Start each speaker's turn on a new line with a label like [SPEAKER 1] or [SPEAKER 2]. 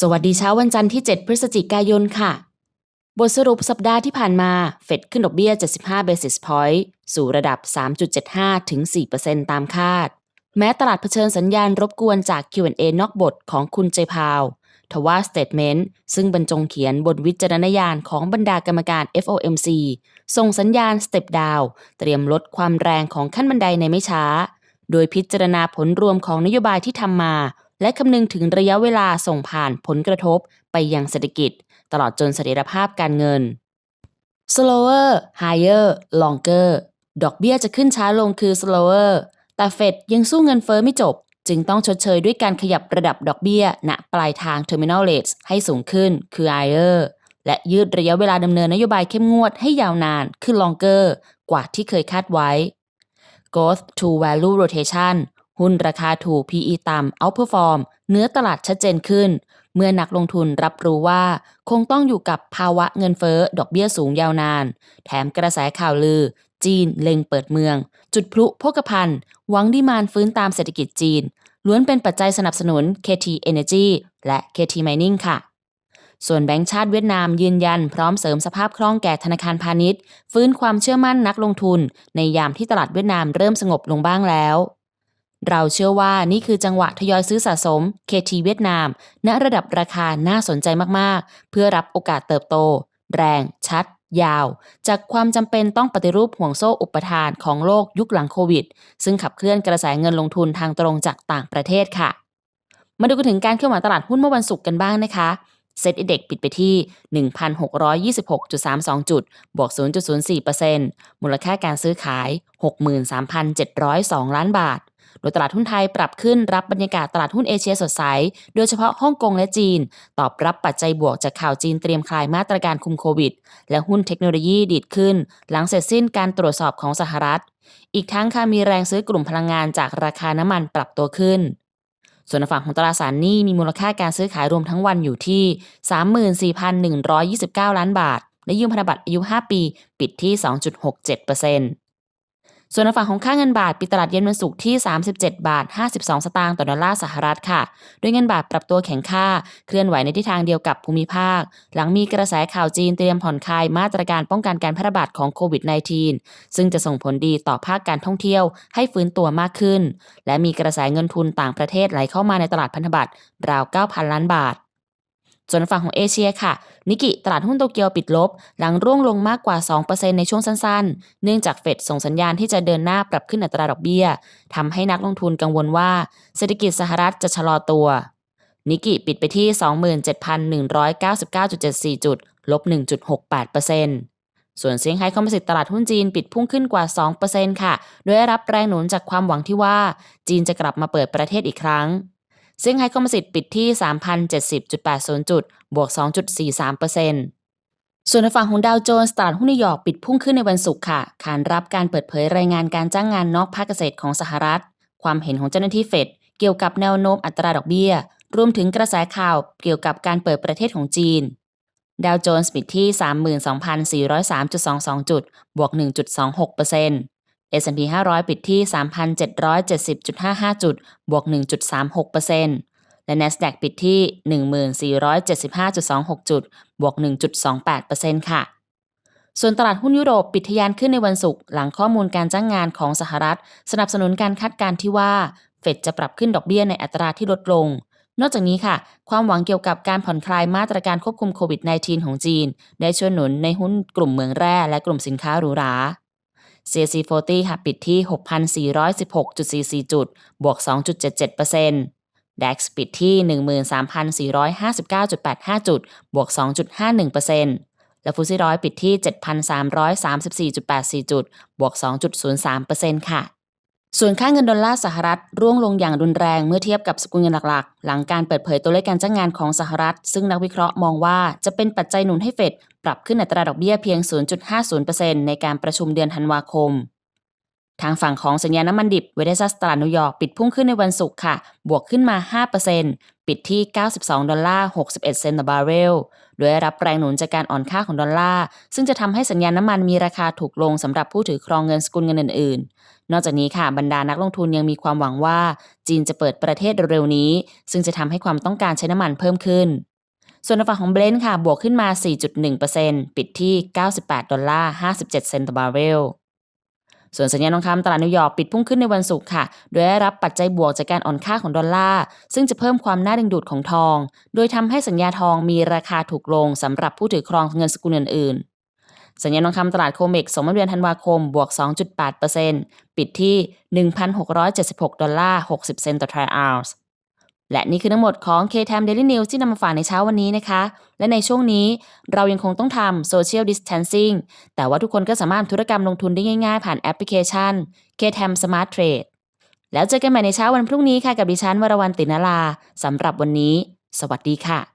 [SPEAKER 1] สวัสดีเช้าวันจันทร์ที่ 7 พฤศจิกายนค่ะ บทสรุปสัปดาห์ที่ผ่านมา เฟดขึ้นดอกเบี้ย 75 basis point สู่ระดับ 3.75 ถึง 4%ตามคาด แม้ตลาดเผชิญสัญญาณรบกวนจาก Q&A นอกบทของคุณเจพาวทว่าสเตทเมนต์ซึ่งบรรจงเขียนบนวิจารณญาณของบรรดากรรมการ FOMC ส่งสัญญาณสเต็ปดาวเตรียมลดความแรงของขั้นบันไดในไม่ช้า โดยพิจารณาผลรวมของนโยบายที่ทำมา และคำนึงถึงระยะเวลาส่งผ่านผลกระทบไปยังเศรษฐกิจ ตลอดจนเสถียรภาพการเงิน slower higher longer ดอกเบี้ยจะขึ้นช้าลงคือ slower แต่เฟดยังสู้เงินเฟอ้อไม่จบ จึงต้องชดเชยด้วยการขยับระดับดอกเบี้ย ณปลายทาง terminal rates ให้สูงขึ้นคือ higher และยืดระยะเวลาดำเนินนโยบายเข้มงวดให้ยาวนานคือ longer กว่าที่เคยคาดไว้ growth to value rotation หุ้นราคาถูก PE ต่ำ outperform เนื้อตลาดชัดเจนขึ้น เมื่อนักลงทุนรับรู้ว่า คงต้องอยู่กับภาวะเงินเฟ้อดอกเบี้ยสูงยาวนาน แถมกระแสข่าวลือ จีนเล็งเปิดเมือง จุดพลุพกพันหวังดีมานฟื้นตามเศรษฐกิจจีน ล้วนเป็นปัจจัยสนับสนุน KT Energy และ KT Mining ค่ะส่วนแบงก์ชาติเวียดนามยืนยันพร้อมเสริมสภาพคล่องแก่ธนาคารพาณิชย์ ฟื้นความเชื่อมั่นนักลงทุน ในยามที่ตลาดเวียดนามเริ่มสงบลงบ้างแล้ว เราเชื่อว่านี่คือจังหวะทยอยซื้อสะสม KT เวียดนาม ณระดับราคาน่าสนใจมากๆ เพื่อรับโอกาสเติบโต แรง ชัด ยาว จากความจำเป็นต้องปฏิรูปห่วงโซ่อุปทานของโลกยุคหลังโควิด ซึ่งขับเคลื่อนกระแสเงินลงทุนทางตรงจากต่างประเทศค่ะ มาดูกันถึงการเคลื่อนไหวตลาดหุ้นเมื่อวันศุกร์กันบ้างนะคะเซ็ตอินเด็กปิดไปที่ 1,626.32 จุด บวก 0.04%มูลค่าการซื้อขาย 63,702 ล้านบาท โดยตลาดหุ้นไทยปรับขึ้นรับบรรยากาศตลาดหุ้นเอเชียสดใส โดยเฉพาะฮ่องกงและจีน ตอบรับปัจจัยบวกจากข่าวจีนเตรียมคลายมาตรการคุมโควิด และหุ้นเทคโนโลยีดีดขึ้น หลังเสร็จสิ้นการตรวจสอบของสหรัฐ อีกทั้งค่ะมีแรงซื้อกลุ่มพลังงานจากราคาน้ำมันปรับตัวขึ้นส่วนฝั่งของตราสารหนี้มีมูลค่าการซื้อขายรวมทั้งวันอยู่ที่ 34,129 ล้านบาท และยืมพันธบัตรอายุ 5 ปี ปิดที่ 2.67%ส่วน ในฝั่งของค่าเงินบาทปิดตลาดเย็นวันศุกร์ที่ 37 บาท 52 สตางค์ต่อดอลลาร์สหรัฐค่ะโดยเงินบาทปรับตัวแข็งค่า เคลื่อนไหวในทิศทางเดียวกับภูมิภาค หลังมีกระแสข่าวจีนเตรียมผ่อนคลายมาตรการป้องกันการแพร่ระบาดของโควิด -19 ซึ่งจะส่งผลดีต่อภาคการท่องเที่ยวให้ฟื้นตัวมากขึ้น และมีกระแสเงินทุนต่างประเทศไหลเข้ามาในตลาดพันธบัตรราว 9,000 ล้านบาท ส่วนฝั่งของเอเชียค่ะ นิกิตลาดหุ้นโตเกียวปิดลบ หลังร่วงลงมากกว่า 2%ในช่วงสั้นๆ เนื่องจากเฟดส่งสัญญาณที่จะเดินหน้าปรับขึ้นอัตราดอกเบี้ยทำให้นักลงทุนกังวลว่า เศรษฐกิจสหรัฐจะชะลอตัว นิกิปิดไปที่ 27,199.74 จุด ลบ 1.68%ส่วนเซี่ยงไฮ้คอมโพสิตตลาดหุ้นจีนปิดพุ่งขึ้นกว่า 2%ค่ะ โดยได้รับแรงหนุนจากความหวังที่ว่า จีนจะกลับมาเปิดประเทศอีกครั้ง ซี่งไฮ้คอมโพสิตปิดที่ 3,070.80 จุด บวก 2.43%ส่วนในฝั่งของดาวโจนส์ตลาดหุ้นนิวยอร์กปิดพุ่งขึ้นในวันศุกร์ค่ะ ขานรับการเปิดเผยรายงานการจ้างงานนอกภาคเกษตรของสหรัฐ ความเห็นของเจ้าหน้าที่เฟดเกี่ยวกับแนวโน้มอัตราดอกเบี้ย รวมถึงกระแสข่าวเกี่ยวกับการเปิดประเทศของจีน ดาวโจนส์ปิดที่ 32,403.22 จุด บวก 1.26% S&P 500 ปิดที่ 3,770.55 จุด บวก 1.36%และ NASDAQ ปิดที่ 1475.26 จุด บวก 1.28%ค่ะ ส่วนตลาดหุ้นยุโรปปิดทะยานขึ้นในวันศุกร์หลังข้อมูลการจ้างงานของสหรัฐ สนับสนุนการคาดการณ์ที่ว่า เฟดจะปรับขึ้นดอกเบี้ยในอัตราที่ลดลง นอกจากนี้ค่ะ ความหวังเกี่ยวกับการผ่อนคลายมาตรการควบคุมโควิด -19 ของจีน ได้ช่วยหนุนในหุ้นกลุ่มเมืองแร่และกลุ่มสินค้าหรูหรา CAC 40 ค่ะปิดที่ 6,416.44 จุด บวก 2.77% DAX ปิดที่ 13,459.85 จุด บวก 2.51%และฟุตซี่ร้อยปิดที่ 7,334.84 จุด บวก 2.03%ค่ะ ส่วนค่าเงินดอลลาร์สหรัฐร่วงลงอย่างรุนแรงเมื่อเทียบกับสกุลเงินหลักๆ หลังการเปิดเผยตัวเลขการจ้างงานของสหรัฐ ซึ่งนักวิเคราะห์มองว่าจะเป็นปัจจัยหนุนให้เฟดปรับขึ้นอัตราดอกเบี้ยเพียง 0.50%ในการประชุมเดือนธันวาคม ทางฝั่งของสัญญาน้ำมันดิบเวเดซัสตลาดนิวยอร์กปิดพุ่งขึ้นในวันศุกร์ค่ะ บวกขึ้นมา 5%ปิดที่ 92 ดอลลาร์ 61 เซนต์ต่อบาร์เรล โดยรับแรงหนุนจากการอ่อนค่าของดอลลาร์ ซึ่งจะทำให้สัญญาน้ำมันมีราคาถูกลงสำหรับผู้ถือครองเงินสกุลเงินอื่น ๆ นอกจากนี้ค่ะ บรรดานักลงทุนยังมีความหวังว่า จีนจะเปิดประเทศเร็วๆนี้ ซึ่งจะทำให้ความต้องการใช้น้ำมันเพิ่มขึ้นส่วนฝั่งของเบรนท์ค่ะ บวกขึ้นมา 4.1%ปิดที่ 98 ดอลลาร์ 57 เซนต์ต่อบาร์เรล ส่วนสัญญาณทองคำตลาดนิวยอร์กปิดพุ่งขึ้นในวันศุกร์ค่ะ โดยได้รับปัจจัยบวกจากการอ่อนค่าของดอลลาร์ ซึ่งจะเพิ่มความน่าดึงดูดของทอง โดยทำให้สัญญาทองมีราคาถูกลงสำหรับผู้ถือครองเงินสกุลอื่น ๆ สัญญาณทองคำตลาดโคเมก2เดือนธันวาคม บวก 2.8%ปิดที่ 1,676 ดอลลาร์ 60 เซนต์ต่อทรัลล์ และนี่คือทั้งหมดของ K-Time Daily News ที่นำมาฝากในเช้าวันนี้นะคะ และในช่วงนี้เรายังคงต้องทำ Social Distancing แต่ว่าทุกคนก็สามารถธุรกรรมลงทุนได้ง่ายๆ ผ่านแอปพลิเคชัน K-Time Smart Trade แล้วเจอกันใหม่ในเช้าวันพรุ่งนี้ค่ะกับดิฉันวรวรรณตินาลาสำหรับวันนี้ สวัสดีค่ะ